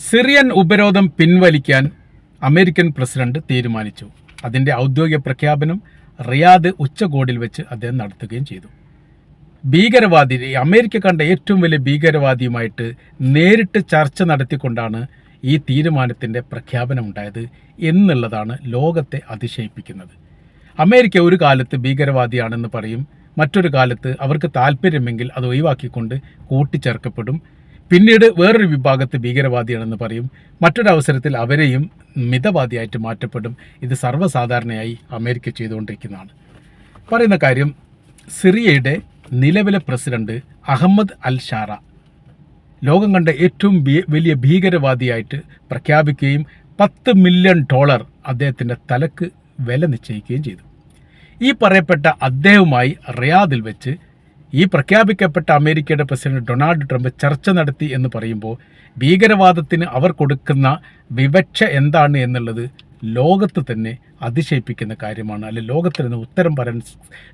Syrian ഉപരോധം പിൻവലിക്കാൻ American president തീരുമാനിച്ചു. അതിന്റെ ഔദ്യോഗിക പ്രഖ്യാപനം റിയാദ് ഉച്ചകോടിയിൽ വെച്ച് അദ്ദേഹം നടത്തുകയും ചെയ്തു. ഭീകരവാദി അമേരിക്ക കണ്ട ഏറ്റവും വലിയ ഭീകരവാദിയുമായിട്ട് നേരിട്ട് ചർച്ച നടത്തിക്കൊണ്ടാണ് ഈ തീരുമാനത്തിന്റെ പ്രഖ്യാപനമുണ്ടായത് എന്നുള്ളതാണ് ലോകത്തെ അതിശയിപ്പിക്കുന്നത്. അമേരിക്ക ഒരു കാലത്ത് ഭീകരവാദിയാണെന്ന് പറയും മറ്റൊരു കാലത്ത് അവർക്ക് താല്പര്യമെങ്കിൽ അത് ഒഴിവാക്കിക്കൊണ്ട് കൂട്ടിച്ചേർക്കപ്പെടും പിന്നീട് വേറൊരു വിഭാഗത്ത് ഭീകരവാദിയാണെന്ന് പറയും. മറ്റൊരവസരത്തിൽ അവരെയും മിതവാദിയായിട്ട് മാറ്റപ്പെടും. ഇത് സർവസാധാരണയായി അമേരിക്ക ചെയ്തുകൊണ്ടിരിക്കുന്നതാണ്. പറയുന്ന കാര്യം സിറിയയുടെ നിലവിലെ പ്രസിഡന്റ് അഹമ്മദ് അൽ ഷാറ ലോകം കണ്ട ഏറ്റവും വലിയ ഭീകരവാദിയായിട്ട് പ്രഖ്യാപിക്കുകയും പത്ത് മില്യൺ ഡോളർ അദ്ദേഹത്തിന്റെ തലക്ക് വില നിശ്ചയിക്കുകയും ചെയ്തു. ഈ പറയപ്പെട്ട അദ്ദേഹവുമായി റിയാദിൽ വെച്ച് ഈ പ്രഖ്യാപിക്കപ്പെട്ട അമേരിക്കയുടെ പ്രസിഡന്റ് ഡൊണാൾഡ് ട്രംപ് ചർച്ച നടത്തി എന്ന് പറയുമ്പോൾ ഭീകരവാദത്തിന് അവർ കൊടുക്കുന്ന വിവക്ഷ എന്താണ് എന്നുള്ളത് ലോകത്ത് തന്നെ അതിശയിപ്പിക്കുന്ന കാര്യമാണ് അല്ലെ ലോകത്തിന് ഉത്തരം പറയാൻ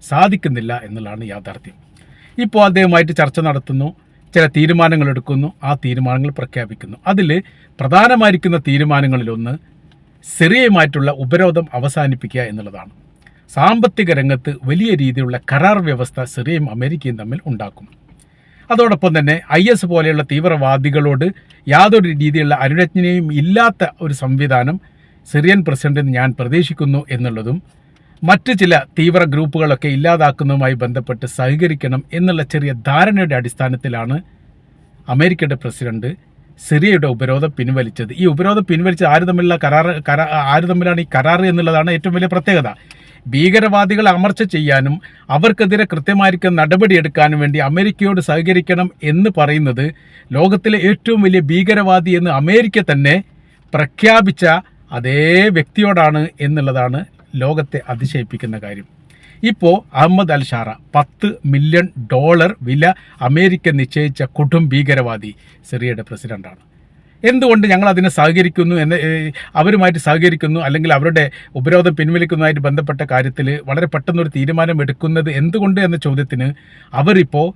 സാധിക്കുന്നില്ല എന്നുള്ളതാണ് യാഥാർത്ഥ്യം. ഇപ്പോൾ അദ്ദേഹമായിട്ട് ചർച്ച നടത്തുന്നു ചില തീരുമാനങ്ങൾ എടുക്കുന്നു ആ തീരുമാനങ്ങൾ പ്രഖ്യാപിക്കുന്നു. അതിൽ പ്രധാനമായിരിക്കുന്ന തീരുമാനങ്ങളിലൊന്ന് സിറിയയുമായിട്ടുള്ള ഉപരോധം അവസാനിപ്പിക്കുക എന്നുള്ളതാണ്. സാമ്പത്തിക രംഗത്ത് വലിയ രീതിയിലുള്ള കരാർ വ്യവസ്ഥ സിറിയയും അമേരിക്കയും തമ്മിൽ ഉണ്ടാക്കും. അതോടൊപ്പം തന്നെ ഐ എസ് പോലെയുള്ള തീവ്രവാദികളോട് യാതൊരു രീതിയിലുള്ള അനുരജ്ഞനയും ഇല്ലാത്ത ഒരു സംവിധാനം സിറിയൻ പ്രസിഡന്റിന് ഞാൻ പ്രതീക്ഷിക്കുന്നു എന്നുള്ളതും മറ്റ് ചില തീവ്ര ഗ്രൂപ്പുകളൊക്കെ ഇല്ലാതാക്കുന്നതുമായി ബന്ധപ്പെട്ട് സഹകരിക്കണം എന്നുള്ള ചെറിയ ധാരണയുടെ അടിസ്ഥാനത്തിലാണ് അമേരിക്കയുടെ പ്രസിഡന്റ് സിറിയയുടെ ഉപരോധം പിൻവലിച്ചത്. ഈ ഉപരോധം പിൻവലിച്ചത് ആര് തമ്മിലുള്ള കരാർ കരാ ആര് തമ്മിലാണ് ഈ കരാർ എന്നുള്ളതാണ് ഏറ്റവും വലിയ പ്രത്യേകത. ഭീകരവാദികളെ അമർച്ച ചെയ്യാനും അവർക്കെതിരെ കൃത്യമായിരിക്കും നടപടിയെടുക്കാനും വേണ്ടി അമേരിക്കയോട് സഹകരിക്കണം എന്ന് പറയുന്നത് ലോകത്തിലെ ഏറ്റവും വലിയ ഭീകരവാദി എന്ന് അമേരിക്ക തന്നെ പ്രഖ്യാപിച്ച അതേ വ്യക്തിയോടാണ് എന്നുള്ളതാണ് ലോകത്തെ അതിശയിപ്പിക്കുന്ന കാര്യം. ഇപ്പോൾ അഹമ്മദ് അൽ ഷാറ പത്ത് മില്യൺ ഡോളർ വില അമേരിക്ക നിശ്ചയിച്ച കൊടും ഭീകരവാദി സിറിയയുടെ പ്രസിഡന്റാണ്. എന്തുകൊണ്ട് ഞങ്ങൾ അതിനെ സഹകരിക്കുന്നു എന്ന് അവരുമായിട്ട് സഹകരിക്കുന്നു അല്ലെങ്കിൽ അവരുടെ ഉപരോധം പിൻവലിക്കുന്നതുമായിട്ട് ബന്ധപ്പെട്ട കാര്യത്തിൽ വളരെ പെട്ടെന്നൊരു തീരുമാനം എടുക്കുന്നത് എന്തുകൊണ്ട് എന്ന ചോദ്യത്തിന് അവരിപ്പോൾ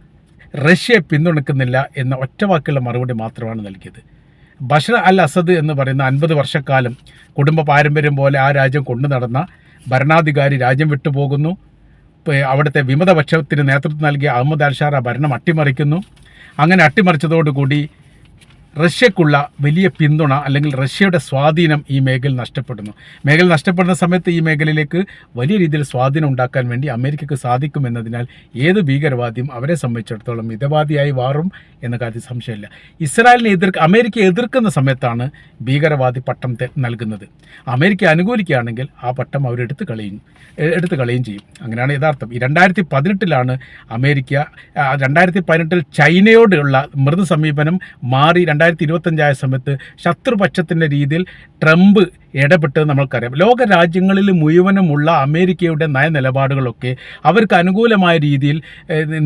റഷ്യയെ പിന്തുണക്കുന്നില്ല എന്ന ഒറ്റവാക്കുള്ള മറുപടി മാത്രമാണ് നൽകിയത്. ബഷർ അൽ അസദ് എന്ന് പറയുന്ന അൻപത് വർഷക്കാലം കുടുംബ പാരമ്പര്യം പോലെ ആ രാജ്യം കൊണ്ടു നടന്ന ഭരണാധികാരി രാജ്യം വിട്ടുപോകുന്നു. അവിടുത്തെ വിമതപക്ഷത്തിന് നേതൃത്വം നൽകിയ അഹമ്മദ് അൽഷാർ ആ ഭരണം അട്ടിമറിക്കുന്നു. അങ്ങനെ അട്ടിമറിച്ചതോടുകൂടി റഷ്യക്കുള്ള വലിയ പിന്തുണ അല്ലെങ്കിൽ റഷ്യയുടെ സ്വാധീനം ഈ മേഖല നഷ്ടപ്പെടുന്നു. മേഖല നഷ്ടപ്പെടുന്ന സമയത്ത് ഈ മേഖലയിലേക്ക് വലിയ രീതിയിൽ സ്വാധീനം ഉണ്ടാക്കാൻ വേണ്ടി അമേരിക്കക്ക് സാധിക്കുമെന്നതിനാൽ ഏത് ഭീകരവാദിയും അവരെ സംബന്ധിച്ചിടത്തോളം മിതവാദിയായി മാറും എന്ന കാര്യത്തിൽ സംശയമില്ല. ഇസ്രായേലിനെ എതിർ അമേരിക്ക എതിർക്കുന്ന സമയത്താണ് ഭീകരവാദി പട്ടം നൽകുന്നത്. അമേരിക്ക അനുകൂലിക്കുകയാണെങ്കിൽ ആ പട്ടം അവരെടുത്ത് കളയും എടുത്ത് കളയും ചെയ്യും. അങ്ങനെയാണ് യഥാർത്ഥം. രണ്ടായിരത്തി പതിനെട്ടിലാണ് അമേരിക്ക രണ്ടായിരത്തി പതിനെട്ടിൽ ചൈനയോടുള്ള മൃദു സമീപനം മാറി രണ്ടായിരത്തി ഇരുപത്തഞ്ചായ സമയത്ത് ശത്രുപക്ഷത്തിന്റെ രീതിയിൽ ട്രംപ് ഇടപെട്ടത് നമ്മൾക്കറിയാം. ലോക രാജ്യങ്ങളിൽ മുഴുവനുമുള്ള അമേരിക്കയുടെ നയനിലപാടുകളൊക്കെ അവർക്ക് അനുകൂലമായ രീതിയിൽ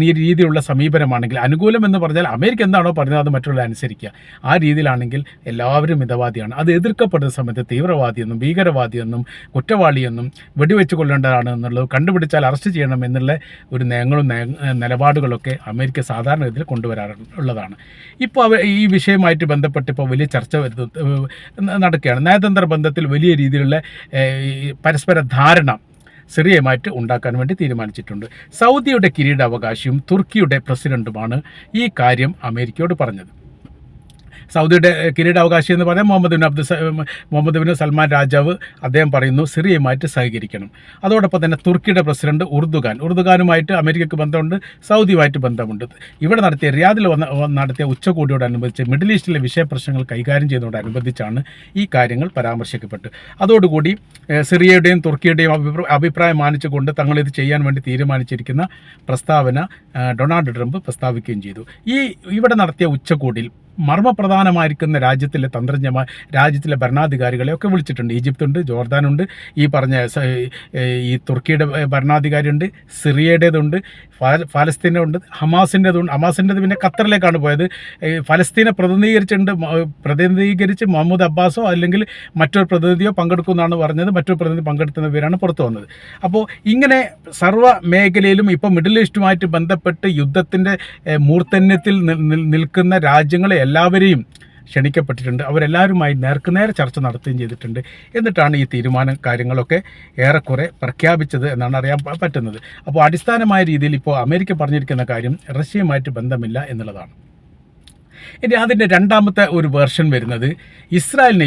രീതിയിലുള്ള സമീപനമാണെങ്കിൽ അനുകൂലം എന്ന് പറഞ്ഞാൽ അമേരിക്ക എന്താണോ പറഞ്ഞത് അത് മറ്റുള്ള അനുസരിക്കുക. ആ രീതിയിലാണെങ്കിൽ എല്ലാവരും മിതവാദിയാണ്. അത് എതിർക്കപ്പെടുന്ന സമയത്ത് തീവ്രവാദിയെന്നും ഭീകരവാദിയെന്നും കുറ്റവാളിയെന്നും വെടിവെച്ച് കൊല്ലേണ്ടതാണ് എന്നുള്ളത് കണ്ടുപിടിച്ചാൽ അറസ്റ്റ് ചെയ്യണം എന്നുള്ള ഒരു നയങ്ങളും നയ- നിലപാടുകളൊക്കെ അമേരിക്ക സാധാരണഗതിയിൽ കൊണ്ടുവരാറുള്ളതാണ്. ഇപ്പോൾ ഈ വിഷയമായിട്ട് ബന്ധപ്പെട്ട് ഇപ്പോൾ വലിയ ചർച്ച നടക്കുകയാണ്. നയതന്ത്ര ബന്ധത്തിൽ വലിയ രീതിയിലുള്ള പരസ്പര ധാരണ സിറിയയുമായിട്ട് ഉണ്ടാക്കാൻ വേണ്ടി തീരുമാനിച്ചിട്ടുണ്ട്. സൗദിയുടെ കിരീടാവകാശിയും തുർക്കിയുടെ പ്രസിഡന്റുമാണ് ഈ കാര്യം അമേരിക്കയോട് പറഞ്ഞത്. സൗദിയുടെ കിരീടാവകാശി എന്ന് പറഞ്ഞാൽ Muhammad bin Abdul Muhammad bin Salman രാജാവ് അദ്ദേഹം പറയുന്നു സിറിയയുമായിട്ട് സഹകരിക്കണം. അതോടൊപ്പം തന്നെ തുർക്കിയുടെ പ്രസിഡന്റ് ഉർദുഖാൻ ഉർദുഖാനുമായിട്ട് അമേരിക്കയ്ക്ക് ബന്ധമുണ്ട് സൗദിയുമായിട്ട് ബന്ധമുണ്ട്. ഇവിടെ നടത്തിയ റിയാദിൽ വന്ന നടത്തിയ ഉച്ചകോടിയോടനുബന്ധിച്ച് മിഡിൽ ഈസ്റ്റിലെ വിഷയപ്രശ്നങ്ങൾ കൈകാര്യം ചെയ്യുന്നതോടനുബന്ധിച്ചാണ് ഈ കാര്യങ്ങൾ പരാമർശിക്കപ്പെട്ടു അതോടുകൂടി സിറിയയുടെയും തുർക്കിയുടെയും അഭിപ്രായം മാനിച്ചുകൊണ്ട് തങ്ങളിത് ചെയ്യാൻ വേണ്ടി തീരുമാനിച്ചിരിക്കുന്ന പ്രസ്താവന ഡൊണാൾഡ് ട്രംപ് പ്രസ്താവിക്കുകയും ചെയ്തു. ഈ ഇവിടെ നടത്തിയ ഉച്ചകോടിയിൽ മർമ്മപ്രധാനമായിരിക്കുന്ന രാജ്യത്തിലെ തന്ത്രജ്ഞമായ രാജ്യത്തിലെ ഭരണാധികാരികളെ ഒക്കെ വിളിച്ചിട്ടുണ്ട്. ഈജിപ്തുണ്ട് ജോർദാനുണ്ട് ഈ പറഞ്ഞ ഈ തുർക്കിയുടെ ഭരണാധികാരിയുണ്ട് സിറിയയുടേതുണ്ട് ഫാ- ഫലസ്തീനുണ്ട് ഹമാസിന്റെതുണ്ട്. ഹമാസിന്റെത് പിന്നെ ഖത്തറിലേക്കാണ് പോയത്. ഫലസ്തീനെ പ്രതിനിധീകരിച്ചിട്ടുണ്ട് പ്രതിനിധീകരിച്ച് മുഹമ്മദ് അബ്ബാസോ അല്ലെങ്കിൽ മറ്റൊരു പ്രതിനിധിയോ പങ്കെടുക്കുമെന്നാണ് പറഞ്ഞത്. മറ്റൊരു പ്രതിനിധി പങ്കെടുക്കുന്ന പേരാണ് പുറത്തു വന്നത്. അപ്പോൾ ഇങ്ങനെ സർവ മേഖലയിലും ഇപ്പോൾ മിഡിൽ ഈസ്റ്റുമായിട്ട് ബന്ധപ്പെട്ട് യുദ്ധത്തിന്റെ മൂർത്തന്യത്തിൽ നിൽക്കുന്ന രാജ്യങ്ങളെ എല്ലാവരെയും ക്ഷണിക്കപ്പെട്ടിട്ടുണ്ട്. അവരെല്ലാവരുമായി നേർക്കുനേരെ ചർച്ച നടത്തുകയും ചെയ്തിട്ടുണ്ട്. എന്നിട്ടാണ് ഈ തീരുമാനം കാര്യങ്ങളൊക്കെ ഏറെക്കുറെ പ്രഖ്യാപിച്ചത് എന്നാണ് അറിയാൻ പറ്റുന്നത്. അപ്പോൾ അടിസ്ഥാനമായ രീതിയിൽ ഇപ്പോൾ അമേരിക്ക പറഞ്ഞിരിക്കുന്ന കാര്യം റഷ്യയുമായിട്ട് ബന്ധമില്ല എന്നുള്ളതാണ്. ഇനി അതിന്റെ രണ്ടാമത്തെ ഒരു വേർഷൻ വരുന്നത് ഇസ്രായേലിനെ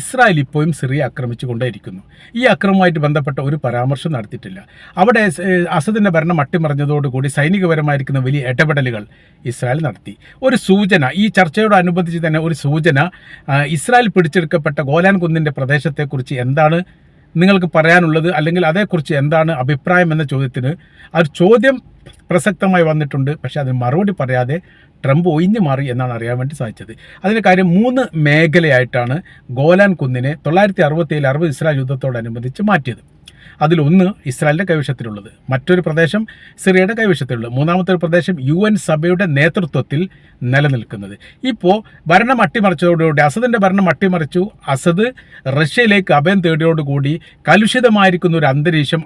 ഇസ്രായേൽ ഇപ്പോഴും സിറിയ ആക്രമിച്ചു കൊണ്ടേയിരിക്കുന്നു ഈ അക്രമവുമായിട്ട് ബന്ധപ്പെട്ട ഒരു പരാമർശം നടത്തിയിട്ടില്ല. അവിടെ അസദിന്റെ ഭരണം അട്ടിമറിഞ്ഞതോടുകൂടി സൈനികപരമായിരിക്കുന്ന വലിയ ഇടപെടലുകൾ ഇസ്രായേൽ നടത്തി. ഒരു സൂചന ഈ ചർച്ചയോടനുബന്ധിച്ച് തന്നെ ഒരു സൂചന ഇസ്രായേൽ പിടിച്ചെടുക്കപ്പെട്ട ഗോലാൻ കുന്നിന്റെ പ്രദേശത്തെക്കുറിച്ച് എന്താണ് നിങ്ങൾക്ക് പറയാനുള്ളത്? അല്ലെങ്കിൽ അതേക്കുറിച്ച് എന്താണ് അഭിപ്രായം എന്ന ചോദ്യത്തിന് ആ ചോദ്യം പ്രസക്തമായി വന്നിട്ടുണ്ട്. പക്ഷേ അതിന് മറുപടി പറയാതെ ട്രംപ് ഒഴിഞ്ഞു മാറി എന്നാണ് അറിയാൻ വേണ്ടി സാധിച്ചത്. അതിന് കാര്യം മൂന്ന് മേഖലയായിട്ടാണ് ഗോലാൻ കുന്നിനെ തൊള്ളായിരത്തി അറുപത്തിയേഴ് അറുപത് ഇസ്രായേൽ യുദ്ധത്തോടനുബന്ധിച്ച് മാറ്റിയത്. അതിലൊന്ന് ഇസ്രായേലിന്റെ കൈവശത്തിലുള്ളത്. മറ്റൊരു പ്രദേശം സിറിയയുടെ കൈവശത്തിലുള്ളത്. മൂന്നാമത്തെ പ്രദേശം യു എൻ സഭയുടെ നേതൃത്വത്തിൽ നിലനിൽക്കുന്നത്. ഇപ്പോൾ ഭരണം അട്ടിമറിച്ചതോടുകൂടി അസദിന്റെ ഭരണം അട്ടിമറിച്ചു. അസദ് റഷ്യയിലേക്ക് അഭയം തേടിയോടുകൂടി കലുഷിതമായിരിക്കുന്ന ഒരു അന്തരീക്ഷം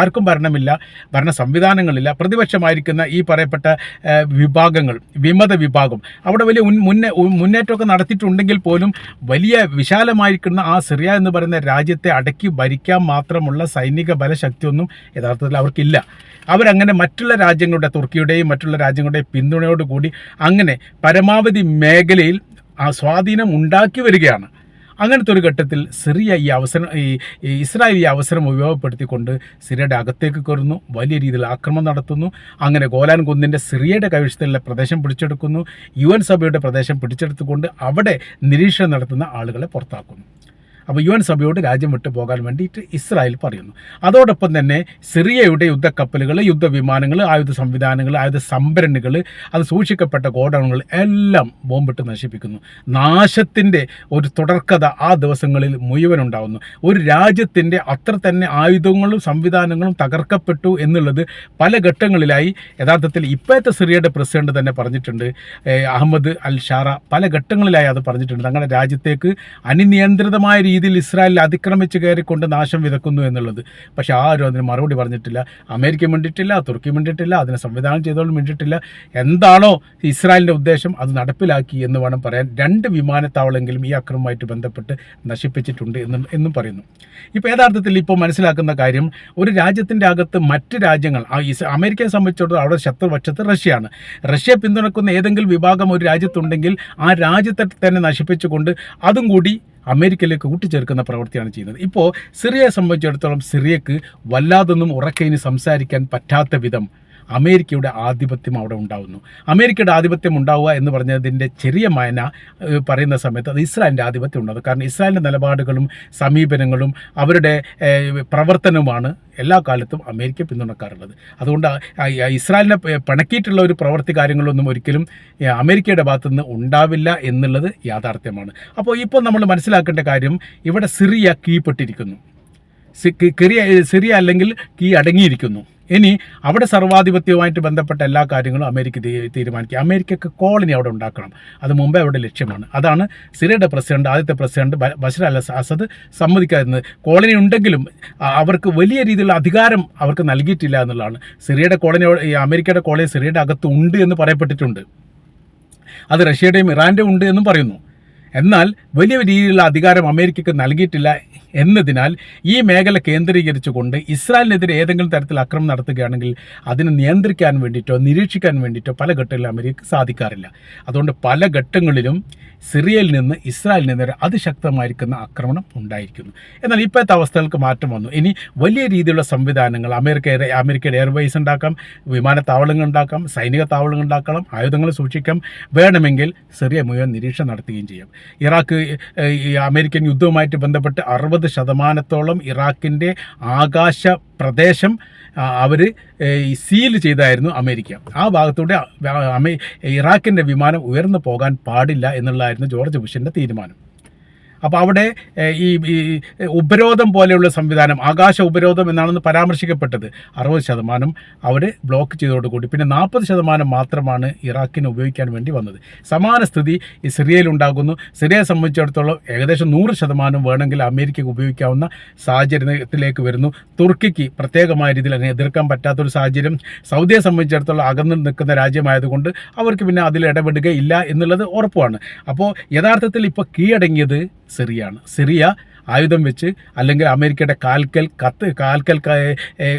ആർക്കും ഭരണമില്ല ഭരണ സംവിധാനങ്ങളില്ല. പ്രതിപക്ഷമായിരിക്കുന്ന ഈ പറയപ്പെട്ട വിഭാഗങ്ങൾ വിമത വിഭാഗം അവിടെ വലിയ മുന്നേ മുന്നേറ്റമൊക്കെ നടത്തിയിട്ടുണ്ടെങ്കിൽ പോലും വലിയ വിശാലമായിരിക്കുന്ന ആ സിറിയ എന്ന് പറയുന്ന രാജ്യത്തെ അടക്കി ഭരിക്കാൻ മാത്രമുള്ള സൈനിക ബലശക്തിയൊന്നും യഥാർത്ഥത്തിൽ അവർക്കില്ല. അവരങ്ങനെ മറ്റുള്ള രാജ്യങ്ങളുടെ തുർക്കിയുടെയും മറ്റുള്ള രാജ്യങ്ങളുടെയും പിന്തുണയോടുകൂടി അങ്ങനെ പരമാവധി മേഖലയിൽ ആ സ്വാധീനം ഉണ്ടാക്കി വരികയാണ്. അങ്ങനത്തെ ഒരു ഘട്ടത്തിൽ സിറിയ ഈ അവസരം ഈ ഇസ്രായേൽ ഈ അവസരം ഉപയോഗപ്പെടുത്തിക്കൊണ്ട് സിറിയയുടെ അകത്തേക്ക് കയറുന്നു വലിയ രീതിയിൽ ആക്രമണം നടത്തുന്നു അങ്ങനെ ഗോലാൻ കുന്നിന്റെ സിറിയയുടെ കൈവശത്തിലുള്ള പ്രദേശം പിടിച്ചെടുക്കുന്നു യു സഭയുടെ പ്രദേശം പിടിച്ചെടുത്തുകൊണ്ട് അവിടെ നിരീക്ഷണം നടത്തുന്ന ആളുകളെ പുറത്താക്കുന്നു. അപ്പോൾ യു എൻ സഭയോട് രാജ്യം വിട്ടു പോകാൻ വേണ്ടിയിട്ട് ഇസ്രായേൽ പറയുന്നു. അതോടൊപ്പം തന്നെ സിറിയയുടെ യുദ്ധക്കപ്പലുകൾ യുദ്ധവിമാനങ്ങൾ ആയുധ സംവിധാനങ്ങൾ ആയുധ സംഭരണികൾ അത് സൂക്ഷിക്കപ്പെട്ട ഗോഡൗണുകൾ എല്ലാം ബോംബിട്ട് നശിപ്പിക്കുന്നു. നാശത്തിന്റെ ഒരു തുടർക്കഥ ആ ദിവസങ്ങളിൽ മുഴുവൻ ഉണ്ടാകുന്നു ഒരു രാജ്യത്തിന്റെ അത്ര തന്നെ ആയുധങ്ങളും സംവിധാനങ്ങളും തകർക്കപ്പെട്ടു എന്നുള്ളത് പല ഘട്ടങ്ങളിലായി യഥാർത്ഥത്തിൽ ഇപ്പോഴത്തെ സിറിയയുടെ പ്രസിഡന്റ് തന്നെ പറഞ്ഞിട്ടുണ്ട്. അഹമ്മദ് അൽ ഷാറ പല ഘട്ടങ്ങളിലായി അത് പറഞ്ഞിട്ടുണ്ട്. തങ്ങളുടെ രാജ്യത്തേക്ക് അനിയന്ത്രിതമായ രീതിയിൽ ഇസ്രായേലിൽ അതിക്രമിച്ച് കയറിക്കൊണ്ട് നാശം വിതക്കുന്നു എന്നുള്ളത്. പക്ഷേ ആരും അതിന് മറുപടി പറഞ്ഞിട്ടില്ല. അമേരിക്ക മിണ്ടിട്ടില്ല തുർക്കി മിണ്ടിട്ടില്ല അതിനെ സംവിധാനം ചെയ്തോളും മിണ്ടിട്ടില്ല എന്താണോ ഇസ്രായേലിന്റെ ഉദ്ദേശം അത് നടപ്പിലാക്കി എന്ന് വേണം പറയാൻ. രണ്ട് വിമാനത്താവളമെങ്കിലും ഈ അക്രമവുമായിട്ട് ബന്ധപ്പെട്ട് നശിപ്പിച്ചിട്ടുണ്ട് എന്നും എന്നും പറയുന്നു. ഇപ്പോൾ യഥാർത്ഥത്തിൽ ഇപ്പോൾ മനസ്സിലാക്കുന്ന കാര്യം ഒരു രാജ്യത്തിന്റെ അകത്ത് മറ്റ് രാജ്യങ്ങൾ അമേരിക്കയെ സംബന്ധിച്ചിടത്തോളം അവിടെ ശത്രുപക്ഷത്ത് റഷ്യയാണ്. റഷ്യ പിന്തുണക്കുന്ന ഏതെങ്കിലും വിഭാഗം ഒരു രാജ്യത്തുണ്ടെങ്കിൽ ആ രാജ്യത്തെ തന്നെ നശിപ്പിച്ചുകൊണ്ട് അതും കൂടി അമേരിക്കയിലേക്ക് കൂട്ടിച്ചേർക്കുന്ന പ്രവൃത്തിയാണ് ചെയ്യുന്നത്. ഇപ്പോൾ സിറിയയെ സംബന്ധിച്ചിടത്തോളം സിറിയക്ക് വല്ലാതൊന്നും ഉറക്കെ ഇനി സംസാരിക്കാൻ പറ്റാത്ത വിധം അമേരിക്കയുടെ ആധിപത്യം അവിടെ ഉണ്ടാവുന്നു. അമേരിക്കയുടെ ആധിപത്യം ഉണ്ടാവുക എന്ന് പറഞ്ഞതിന്റെ ചെറിയ മായന പറയുന്ന സമയത്ത് അത് ഇസ്രായേലിന്റെ ആധിപത്യം ഉണ്ടാകും. കാരണം ഇസ്രായേലിന്റെ നിലപാടുകളും സമീപനങ്ങളും അവരുടെ പ്രവർത്തനവുമാണ് എല്ലാ കാലത്തും അമേരിക്ക പിന്തുണക്കാറുള്ളത്. അതുകൊണ്ട് ഇസ്രായേലിനെ പണക്കിയിട്ടുള്ള ഒരു പ്രവൃത്തി കാര്യങ്ങളൊന്നും ഒരിക്കലും അമേരിക്കയുടെ ഭാഗത്തുനിന്ന് ഉണ്ടാവില്ല എന്നുള്ളത് യാഥാർത്ഥ്യമാണ്. അപ്പോൾ ഇപ്പോൾ നമ്മൾ മനസ്സിലാക്കേണ്ട കാര്യം ഇവിടെ സിറിയ കീപ്പെട്ടിരിക്കുന്നു. സി- സിറിയ അല്ലെങ്കിൽ കീ അടങ്ങിയിരിക്കുന്നു. ഇനി അവിടെ സർവാധിപത്യവുമായിട്ട് ബന്ധപ്പെട്ട എല്ലാ കാര്യങ്ങളും അമേരിക്ക തീരുമാനിക്കുക. അമേരിക്കക്ക് കോളനി അവിടെ ഉണ്ടാക്കണം. അത് മുമ്പേ അവരുടെ ലക്ഷ്യമാണ്. അതാണ് സിറിയയുടെ പ്രസിഡന്റ് ആദ്യത്തെ പ്രസിഡന്റ് ബഷർ അൽ അസദ് സമ്മതിക്കാതിരുന്നത്. കോളനി ഉണ്ടെങ്കിലും അവർക്ക് വലിയ രീതിയിലുള്ള അധികാരം അവർക്ക് നൽകിയിട്ടില്ല എന്നുള്ളതാണ്. സിറിയയുടെ കോളനി അമേരിക്കയുടെ കോളനി സിറിയയുടെ അകത്ത് ഉണ്ട് എന്ന് പറയപ്പെട്ടിട്ടുണ്ട്. അത് റഷ്യയുടെയും ഇറാന്റെയും ഉണ്ട് എന്നും പറയുന്നു. എന്നാൽ വലിയ രീതിയിലുള്ള അധികാരം അമേരിക്കക്ക് നൽകിയിട്ടില്ല എന്നതിനാൽ ഈ മേഖല കേന്ദ്രീകരിച്ചുകൊണ്ട് ഇസ്രായേലിനെതിരെ ഏതെങ്കിലും തരത്തിൽ അക്രമം നടത്തുകയാണെങ്കിൽ അതിനെ നിയന്ത്രിക്കാൻ വേണ്ടിയിട്ടോ നിരീക്ഷിക്കാൻ വേണ്ടിയിട്ടോ പല ഘട്ടങ്ങളിലും അമേരിക്ക സാധിക്കാറില്ല. അതുകൊണ്ട് പല ഘട്ടങ്ങളിലും സിറിയയിൽ നിന്ന് ഇസ്രായേലിന് നേരെ അതിശക്തമായിരിക്കുന്ന ആക്രമണം ഉണ്ടായിരിക്കുന്നു. എന്നാൽ ഇപ്പോഴത്തെ അവസ്ഥകൾക്ക് മാറ്റം വന്നു. ഇനി വലിയ രീതിയിലുള്ള സംവിധാനങ്ങൾ അമേരിക്ക അമേരിക്കയുടെ എയർവേസ് ഉണ്ടാക്കാം വിമാനത്താവളങ്ങൾ ഉണ്ടാക്കാം സൈനിക താവളങ്ങൾ ഉണ്ടാക്കണം ആയുധങ്ങൾ സൂക്ഷിക്കാം വേണമെങ്കിൽ സിറിയ മുഴുവൻ നിരീക്ഷണം നടത്തുകയും ചെയ്യാം. ഇറാഖ് ഈ അമേരിക്കൻ യുദ്ധവുമായിട്ട് ബന്ധപ്പെട്ട് അറുപത് ശതമാനത്തോളം ഇറാഖിന്റെ ആകാശ പ്രദേശം അവർ സീൽ ചെയ്തായിരുന്നു അമേരിക്ക. ആ ഭാഗത്തൂടെ ഇറാഖിന്റെ വിമാനം ഉയർന്നു പോകാൻ പാടില്ല എന്നുള്ളതായിരുന്നു ജോർജ് ബുഷിന്റെ തീരുമാനം. അപ്പോൾ അവിടെ ഈ ഉപരോധം പോലെയുള്ള സംവിധാനം ആകാശ ഉപരോധം എന്നാണെന്ന് പരാമർശിക്കപ്പെട്ടത് അറുപത് ശതമാനം അവർ ബ്ലോക്ക് ചെയ്തതോടുകൂടി പിന്നെ നാൽപ്പത് ശതമാനം മാത്രമാണ് ഇറാഖിന് ഉപയോഗിക്കാൻ വേണ്ടി വന്നത്. സമാന സ്ഥിതി ഈ സിറിയയിൽ ഉണ്ടാകുന്നു. സിറിയയെ സംബന്ധിച്ചിടത്തോളം ഏകദേശം നൂറ് ശതമാനം വേണമെങ്കിൽ അമേരിക്കയ്ക്ക് ഉപയോഗിക്കാവുന്ന സാഹചര്യത്തിലേക്ക് വരുന്നു. തുർക്കിക്ക് പ്രത്യേകമായ രീതിയിൽ അതിനെ എതിർക്കാൻ പറ്റാത്തൊരു സാഹചര്യം. സൗദിയെ സംബന്ധിച്ചിടത്തോളം അകന്നു നിൽക്കുന്ന രാജ്യമായതുകൊണ്ട് അവർക്ക് പിന്നെ അതിൽ ഇടപെടുകയില്ല എന്നുള്ളത് ഉറപ്പാണ്. അപ്പോൾ യഥാർത്ഥത്തിൽ ഇപ്പോൾ കീഴടങ്ങിയത് സിറിയാണ്. സിറിയ ആയുധം വെച്ച് അല്ലെങ്കിൽ അമേരിക്കയുടെ കാൽക്കൽ കത്ത് കാൽക്കൽ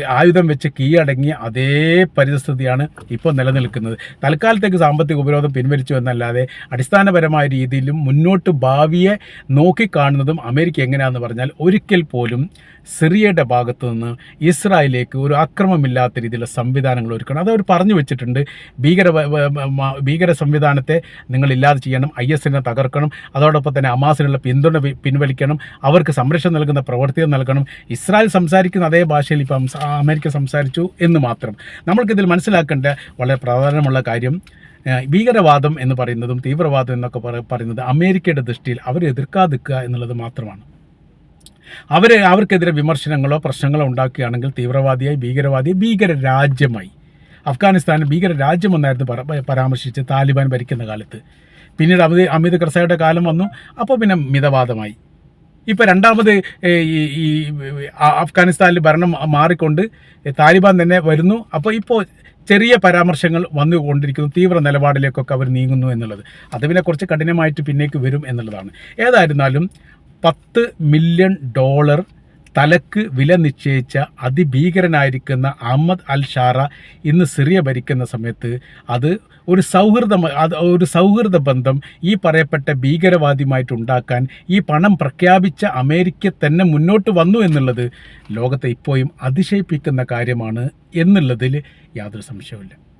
ആയുധം വെച്ച് കീഴടങ്ങിയ അതേ പരിസ്ഥിതിയാണ് ഇപ്പോൾ നിലനിൽക്കുന്നത്. തൽക്കാലത്തേക്ക് സാമ്പത്തിക ഉപരോധം പിൻവലിച്ചു എന്നല്ലാതെ അടിസ്ഥാനപരമായ രീതിയിലും മുന്നോട്ട് ഭാവിയെ നോക്കിക്കാണുന്നതും അമേരിക്ക എങ്ങനെയാണെന്ന് പറഞ്ഞാൽ ഒരിക്കൽ പോലും സിറിയയുടെ ഭാഗത്തു നിന്ന് ഇസ്രായേലിലേക്ക് ഒരു അക്രമമില്ലാത്ത രീതിയിലുള്ള സംവിധാനങ്ങൾ ഒരുക്കണം. അതവർ പറഞ്ഞു വെച്ചിട്ടുണ്ട്. ഭീകര ഭീകര സംവിധാനത്തെ നിങ്ങൾ ഇല്ലാതെ ചെയ്യണം. ഐ എസിനെ തകർക്കണം. അതോടൊപ്പം തന്നെ അമാസിനുള്ള പിന്തുണ പിൻവലിക്കണം. അവർക്ക് സംരക്ഷണം നൽകുന്ന പ്രവർത്തികൾ നൽകണം. ഇസ്രായേൽ സംസാരിക്കുന്ന അതേ ഭാഷയിൽ ഇപ്പം അമേരിക്ക സംസാരിച്ചു എന്ന് മാത്രം. നമ്മൾക്കിതിൽ മനസ്സിലാക്കേണ്ട വളരെ പ്രധാനമുള്ള കാര്യം ഭീകരവാദം എന്ന് പറയുന്നതും തീവ്രവാദം എന്നൊക്കെ പറ- പറയുന്നത് അമേരിക്കയുടെ ദൃഷ്ടിയിൽ അവരെ എതിർക്കാതിരിക്കുക എന്നുള്ളത് മാത്രമാണ്. അവർ അവർക്കെതിരെ വിമർശനങ്ങളോ പ്രശ്നങ്ങളോ ഉണ്ടാക്കുകയാണെങ്കിൽ തീവ്രവാദിയായി ഭീകരവാദിയായി ഭീകര രാജ്യമായി അഫ്ഗാനിസ്ഥാൻ ഭീകര രാജ്യമെന്നായിരുന്നു പരാമർശിച്ച് താലിബാൻ ഭരിക്കുന്ന കാലത്ത്. പിന്നീട് അമിത് അമിത് കർസായുടെ കാലം വന്നു. അപ്പോൾ പിന്നെ മിതവാദമായി. ഇപ്പോൾ രണ്ടാമത് ഈ അഫ്ഗാനിസ്ഥാനിൽ ഭരണം മാറിക്കൊണ്ട് താലിബാൻ തന്നെ വരുന്നു. അപ്പോൾ ഇപ്പോൾ ചെറിയ പരാമർശങ്ങൾ വന്നുകൊണ്ടിരിക്കുന്നു. തീവ്ര നിലപാടിലേക്കൊക്കെ അവർ നീങ്ങുന്നു എന്നുള്ളത്. അത് പിന്നെ കുറച്ച് കഠിനമായിട്ട് പിന്നേക്ക് വരും എന്നുള്ളതാണ്. ഏതായിരുന്നാലും പത്ത് മില്യൺ ഡോളർ തലക്ക് വില നിശ്ചയിച്ച അതിഭീകരനായിരിക്കുന്ന അഹമ്മദ് അൽ ഷാറ ഇന്ന് സിറിയ ഭരിക്കുന്ന സമയത്ത് അത് ഒരു സൗഹൃദ ഒരു സൗഹൃദ ബന്ധം ഈ പറയപ്പെട്ട ഭീകരവാദിയുമായിട്ട് ഉണ്ടാക്കാൻ ഈ പണം പ്രഖ്യാപിച്ച അമേരിക്ക തന്നെ മുന്നോട്ട് വന്നു എന്നുള്ളത് ലോകത്തെ ഇപ്പോഴും അതിശയിപ്പിക്കുന്ന കാര്യമാണ് എന്നുള്ളതിൽ യാതൊരു സംശയവുമില്ല.